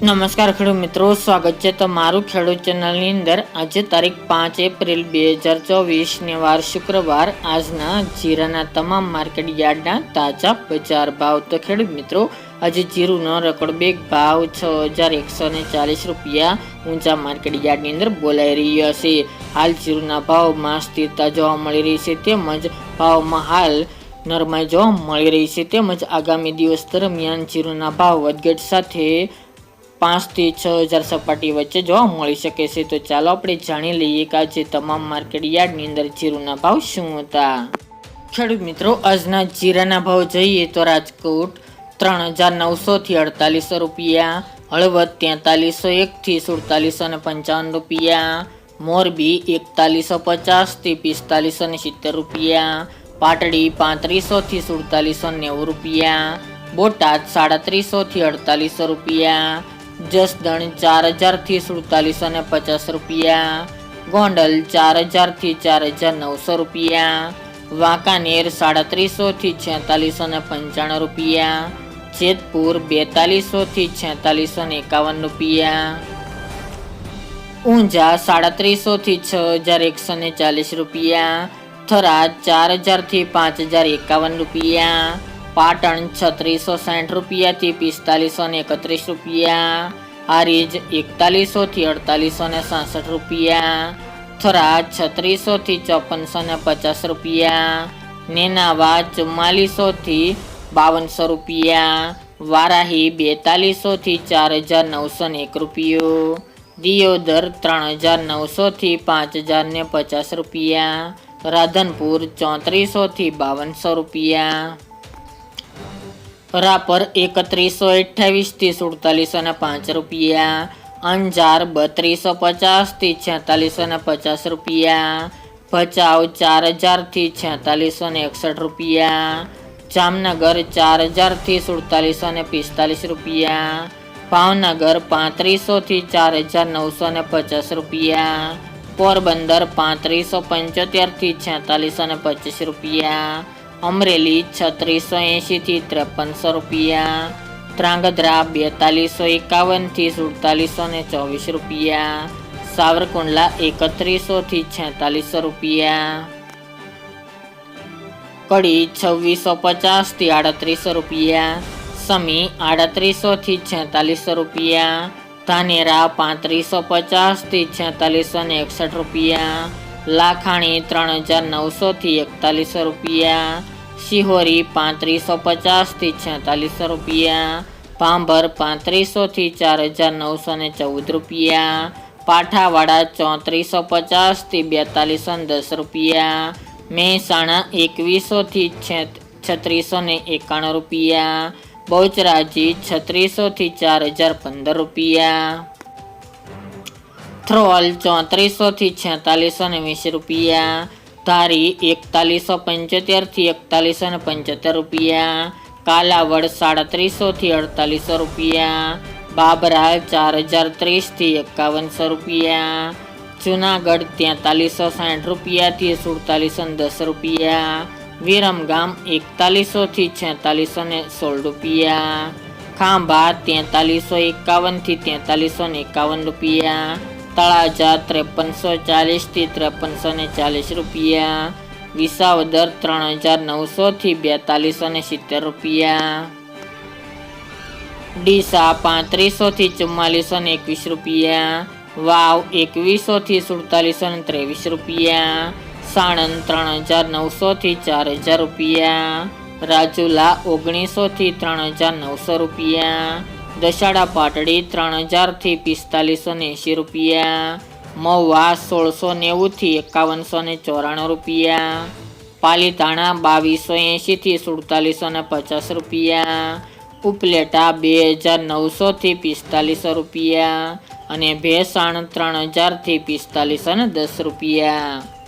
નમસ્કાર ખેડૂત મિત્રો, સ્વાગત છે તમારું ખેડૂત ચેનલની અંદર. આજે તારીખ પાંચ એપ્રિલ બે હજાર ચોવીસને વાર શુક્રવાર. આજના જીરાના તમામ માર્કેટ યાર્ડના તાજા બજાર ભાવ. તો ખેડૂત મિત્રો, આજે જીરુનો રેકોર્ડ બેગ ભાવ છ હજાર એકસો ને ચાલીસ રૂપિયા ઊંચા માર્કેટ યાર્ડની અંદર બોલાઈ રહ્યો છે. હાલ જીરુના ભાવમાં સ્થિરતા જોવા મળી રહી છે તેમજ ભાવમાં હાલ નરમાઈ જોવા મળી રહી છે તેમજ આગામી દિવસ દરમિયાન જીરુના ભાવ વધઘટ સાથે પાંચથી છ હજાર સપાટી વચ્ચે જોવા મળી શકે છે. તો ચાલો આપણે જાણી લઈએ કે આજે તમામ માર્કેટ યાર્ડની અંદર જીરુના ભાવ શું હતા? ખેડૂત મિત્રો, આજના જીરાના ભાવ જોઈએ તો રાજકોટ ત્રણ હજાર નવસોથી અડતાલીસો રૂપિયા, હળવદ તેતાલીસો એકથી સુડતાલીસો ને પંચાવન રૂપિયા, મોરબી એકતાલીસો પચાસથી પિસ્તાલીસો ને સિત્તેર રૂપિયા, પાટડી પાંત્રીસોથી સુડતાલીસો નેવું રૂપિયા, બોટાદ સાડત્રીસોથી અડતાલીસો રૂપિયા જસદણ ચાર હજારથી સુડતાલીસો ને પચાસ રૂપિયા. ગોંડલ ચાર હજારથી ચાર હજાર નવસો રૂપિયા. વાંકાનેર સાડત્રીસોથી છેતાલીસો ને પંચાણું રૂપિયા. જેતપુર બેતાલીસોથી છેતાલીસો ને એકાવન રૂપિયા. ઊંઝા સાડત્રીસોથી છ હજાર એકસો ને ચાલીસ રૂપિયા. થરાદ ચાર હજારથી પાંચ હજાર એકાવન રૂપિયા. પાટણ છત્રીસો સાઠ રૂપિયાથી પિસ્તાલીસો ને એકત્રીસ રૂપિયા. હારીજ એકતાલીસોથી અડતાલીસો ને સાસઠ રૂપિયા. થરા છત્રીસોથી ચોપનસો ને પચાસ રૂપિયા. નેનાવા ચુમ્માલીસોથી બાવનસો રૂપિયા. વારાહી બેતાલીસોથી ચાર હજાર નવસો ને એક રૂપિયો. દિયોદર ત્રણ હજાર નવસોથી પાંચ હજાર ને પચાસ રૂપિયા. રાધનપુર ચોત્રીસોથી બાવનસો રૂપિયા. રાપર એકત્રીસો અઠ્યાવીસથી સુડતાલીસો ને પાંચ રૂપિયા. અંજાર બત્રીસો પચાસથી છેતાલીસો ને પચાસ રૂપિયા. ભચાઉ ચાર હજારથી છેતાલીસો ને એકસઠ રૂપિયા. જામનગર ચાર હજારથી સુડતાલીસો ને પિસ્તાલીસ રૂપિયા. ભાવનગર પાંત્રીસોથી ચાર હજાર નવસો ને પચાસ રૂપિયા. પોરબંદર પાંત્રીસો પંચોતેરથી છેતાલીસો ને પચીસ રૂપિયા. અમરેલી છત્રીસો એંશીથી ત્રેપનસો રૂપિયા. ત્રાંગધ્રા બેતાલીસો એકાવનથી સુડતાલીસો ને ચોવીસ રૂપિયા. સાવરકુંડલા એકત્રીસોથી છેતાલીસો રૂપિયા. કડી છવ્વીસો પચાસથી આડત્રીસો રૂપિયા. સમી આડત્રીસોથી છેતાલીસો રૂપિયા. ધાનેરા પાંત્રીસો પચાસથી છેતાલીસો ને એકસઠ રૂપિયા. લાખાણી ત્રણ હજાર નવસોથી એકતાલીસો રૂપિયા, શિહોરી પાંત્રીસો પચાસથી છેતાલીસો રૂપિયા, ભાંભર પાંત્રીસોથી ચાર હજાર નવસો ને ચૌદ રૂપિયા, પાઠાવાડા ચોત્રીસો પચાસથી બેતાલીસો ને દસ રૂપિયા, મહેસાણા એકવીસોથી છત્રીસો ને એકાણું રૂપિયા, બહુચરાજી છત્રીસોથી ચાર હજાર પંદર રૂપિયા. થ્રોલ ચોત્રીસોથી છેતાલીસો ને વીસ રૂપિયા. ધારી એકતાલીસો પંચોતેરથી એકતાલીસો ને પંચોતેર રૂપિયા. કાલાવડ સાડત્રીસોથી અડતાલીસો રૂપિયા. બાબરા ચાર હજાર ત્રીસથી એકાવનસો રૂપિયા. જુનાગઢ તેતાલીસો સાઠ રૂપિયાથી સુડતાલીસો ને દસ રૂપિયા. વિરમગામ એકતાલીસોથી છેતાલીસો ને સોળ રૂપિયા. ખાંભા તેતાલીસો એકાવનથી તેતાલીસો ને એકાવન રૂપિયા. તળાજા ત્રેપનસો ચાલીસથી ત્રેપનસો ને ચાલીસ રૂપિયા. વિસાવદર ત્રણ હજાર નવસોથી બેતાલીસો ને સિત્તેર રૂપિયા. ડીસા પાંત્રીસોથી ચુમ્માલીસો ને એકવીસ રૂપિયા. વાવ એકવીસોથી સુડતાલીસો ને ત્રેવીસ રૂપિયા. સાણંદ ત્રણ હજાર નવસોથી ચાર હજાર રૂપિયા. રાજુલા ઓગણીસોથી ત્રણ હજાર નવસો રૂપિયા. દશાડા પાટડી ત્રણ હજારથી પિસ્તાલીસો એંશી રૂપિયા. મહુવા સોળસો નેવુંથી એકાવનસો ને ચોરાણું રૂપિયા. પાલીતાણા બાવીસો એંશીથી સુડતાલીસો ને પચાસ રૂપિયા. ઉપલેટા બે હજાર નવસોથી પિસ્તાલીસો રૂપિયા અને ભેસાણ ત્રણ હજારથી પિસ્તાલીસો ને દસ રૂપિયા.